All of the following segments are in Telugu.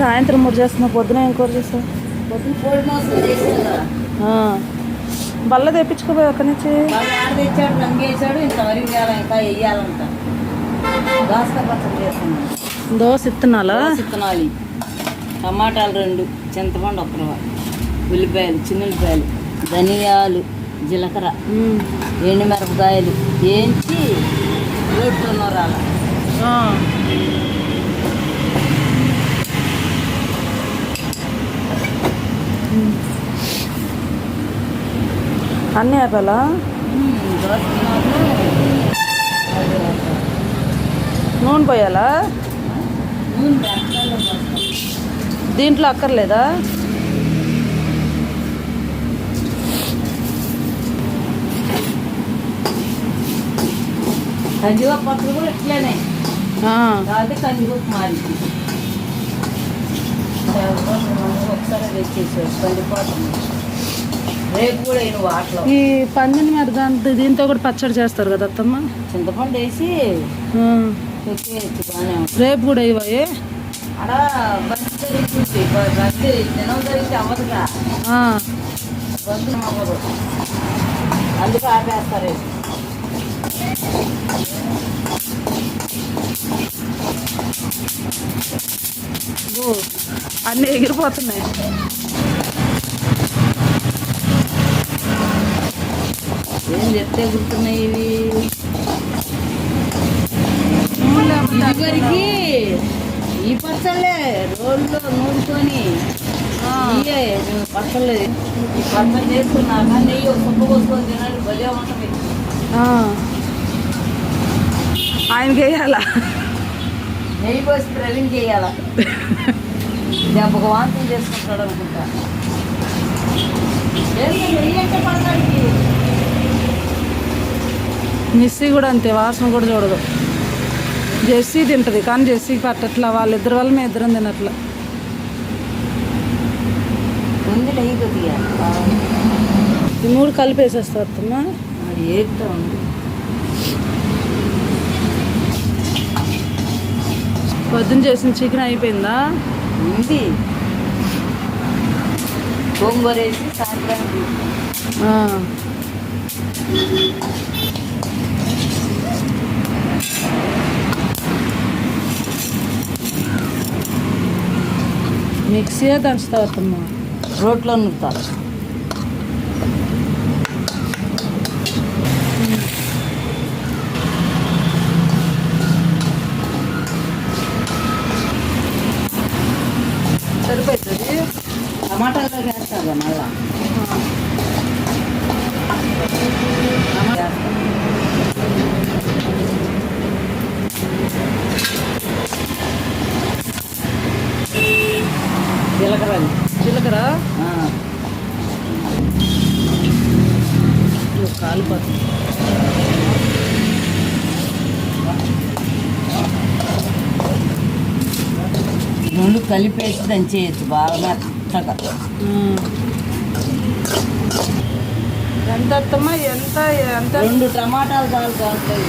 సాయంత్రం మూడు చేస్తున్నావు పొద్దున ఏం కూర చేస్తావు. బల్ల తెప్పించుకోపోయి అక్కడి నుంచి? తెచ్చాడు? ఇంకా దోశ ఇత్తనాలా? విత్తనాలు టమాటాలు రెండు చింతపండు ఒక ఉల్లిపాయలు చిన్న ఉల్లిపాయలు ధనియాలు జీలకర్ర. ఎండుమిరపకాయలు వేయించి రోట్లో నూరాల అన్నీ ఆపాలా నూనె పోయాలా? దీంట్లో అక్కర్లేదా? పప్పులు కూడా ఇట్లనే. కాబట్టి కందిపప్పు మారింది ఒకసారి తెచ్చేసాడు కందిపోతుంది రేపు కూడా అయిన వాటిలో ఈ పందిని మరి దాంతో దీంతో కూడా పచ్చడి చేస్తారు కదా అత్తమ్మ? చింతపండు వేసి రేపు కూడా ఇవ్వయి అందుకు ఆపేస్తారు అన్నీ ఎగిరిపోతున్నాయి. ఏం చెప్తే గుర్తున్నాయి ఇవి? ఇదివరకు ఈ పచ్చళ్ళే రోడ్లో నూరుకొని మేము పచ్చళ్ళు. ఈ పచ్చళ్ళు చేసుకున్నాక నెయ్యి ఒక కుప్ప పోసుకొని తినండి భలే ఉంటుంది. ఆ. ఆయనకి వేయాలా? నెయ్యి పోసి ప్రవీణ్ చేయాల దెబ్బకు వాంతం చేసుకుంటాడు అనుకుంటా. నెయ్యి అంటే పడతాడికి మిస్సీ కూడా అంతే వాసన కూడా చూడదు. జెర్సీ తింటది కానీ జెర్సీకి పట్టట్లా వాళ్ళిద్దరి వల్ల మేము ఇద్దరం తినట్లా. ఈ మూడు కలిపేసేస్తా అత్తమ్మ. ఉంది పొద్దున్న చేసిన చికెన్ అయిపోయిందా? ఉంది. గోంగూర వేసి మిక్సీయే దంచుతావు రోట్లో నూరుతా సరిపోతుంది టమాటాలో వేస్తాగా మళ్ళా టమాటా వేస్తా. జీలకర్ర ఆ, కాలిపోతుంది రెండు కలిపేసి దంచేయచ్చు బాగా మెత్తగా. ఎంత ఎంత ఎంత? రెండు టమాటాలు చాలు కాలుతాయి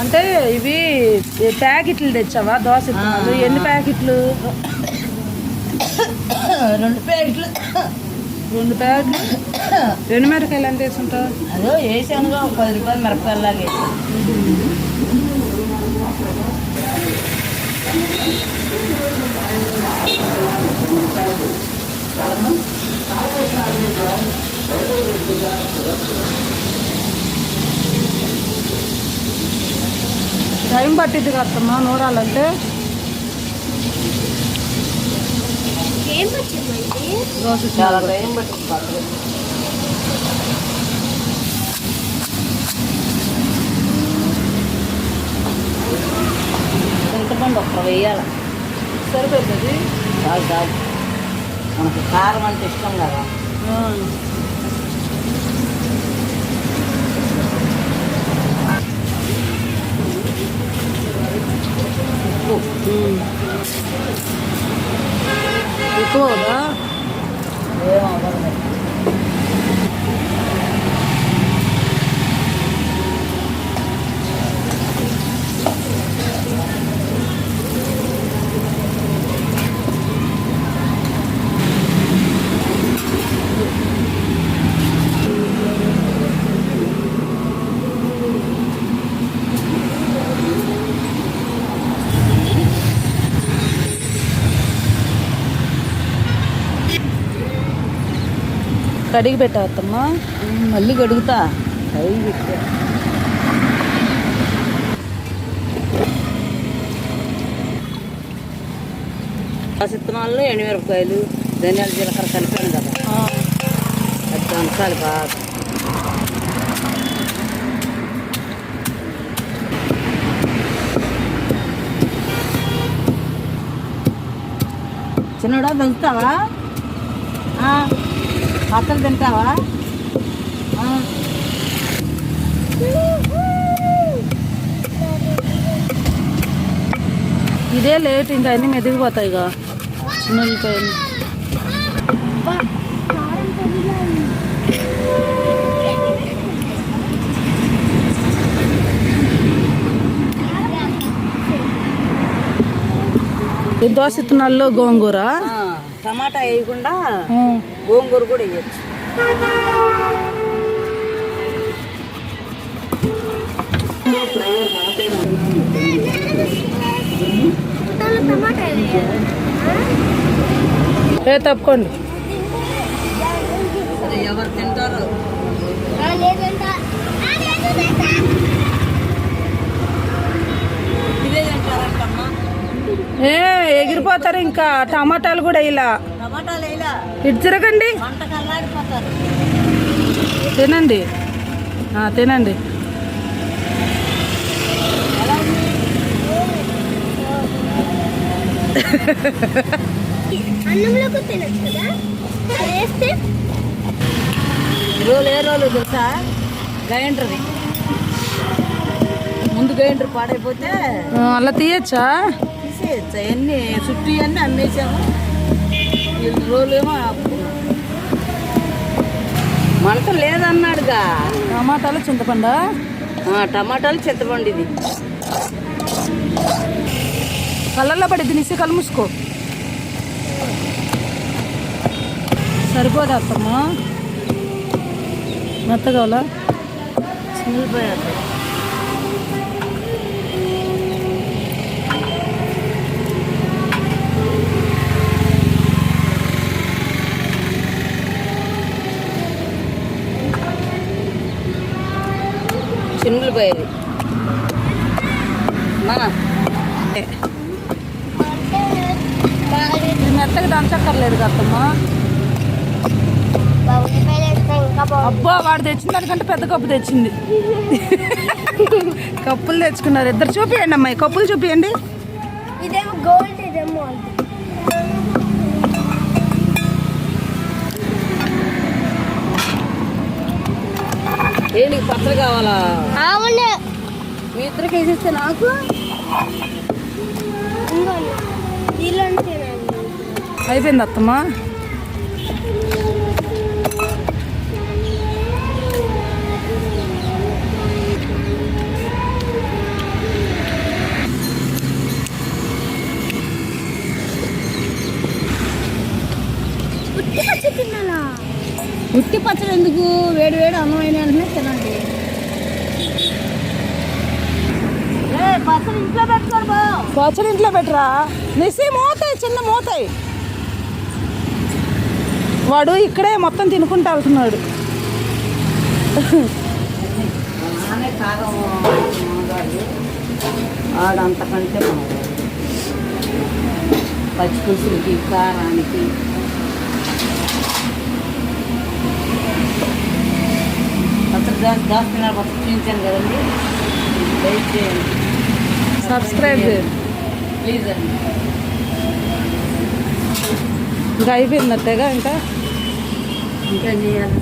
అంటే ఇవి ప్యాకెట్లు తెచ్చావా? దోశ. ఎన్ని ప్యాకెట్లు? రెండు ప్యాకెట్లు. రెండు ప్యాకెట్లు? రెండు మిరకాయలు ఎంత వేసుంటావు? అదో వేసానుగా ఒక పది రూపాయలు మిరపకాయలాగే టైం పట్టిద్ది కదమ్మా నూరాలంటే. చాలా. టైం పట్టింది చింతపండు ఒక్క వేయాలి సరిపోతుంది చాలు చాలు. మనకు కారం అంటే ఇష్టం కదా. కడిగి పెట్టవద్దమ్మా మళ్ళీ కడుగుతా. అవి పెట్టా విత్తనాల్లో ఎండుమిరపకాయలు ధనియాల జీలకర్ర కలిపాను కదా. అది దంచాలి బాగా. చిన్నడా దంచుతావా పచ్చడి తింటావా. ఇదే లేట్ ఇంకా అన్ని మెదిగిపోతాయి ఇక ఈ దోశ విత్తనాల్లో గోంగూర టమాటా వేయకుండా. గోంగూర కూడా వేయచ్చు. ఏ తప్పుకోండి. ఎవరు తింటారు ఏ ఎగిరిపోతారు ఇంకా. టమాటాలు కూడా ఇలా. ఇటు తిరగండి. తినండి. తినండి. అన్నంలోకి తినచ్చు కదా? అది వేస్తే? రోలు ఏ రోలు తెలుసా? గ్రైండర్ది. ముందు గ్రైండర్ పాడైపోతే అలా తీయచ్చా? తీసేయచ్చు? అవన్నీ చుట్టూ అన్నీ అమ్మేసాము. ఆపుకున్నాం. మంట లేదన్నాడుగా. టమాటాలు చింతపండు? టమాటాలు చింతపండు ఇది. కళ్ళల్లో పడిద్ది నిసి కళ్ళు మూసుకో. సరిపోదు అత్తమ్మ? మెత్తగాల చిల్లిపోయారు చిన్నులపాయలు మా ఇది మెత్తగా దంచక్కర్లేదు బాగుంటుంది అబ్బా వాడు తెచ్చిన దానికంటే పెద్ద కప్పు తెచ్చింది. కప్పులు తెచ్చుకున్నారు. ఇద్దరు చూపియండి అమ్మాయి కప్పులు చూపియండి. ఇదేమో గోల్డ్ ఇదేమో ఏ నీకు పచ్చడి కావాలా? ఇద్దరికి వేసిస్తే నాకు? అయిపోయింది అత్తమ్మ. ఉట్టి పచ్చడి ఎందుకు వేడి వేడి అన్నం అయిన వెంటనే తినండి ఏ పచ్చడి ఇంట్లో పెట్టరా? నిసి మోతాయి చిన్న మోతాయి. వాడు ఇక్కడే మొత్తం తినుకుంటూ వెళ్తున్నాడు. ఆడంతకంటే మనగాడు పచ్చి పులుసులకి కారానికి. పచ్చడి దాని దాస్తున్నారు పచ్చడి చూపించాను కదండి. లైక్ చేయండి సబ్స్క్రైబ్ చేయండి ప్లీజ్ అండి ఇంకా అయిపోయిందట్టేగా ఇంకా? ఇంకా చేయాలి.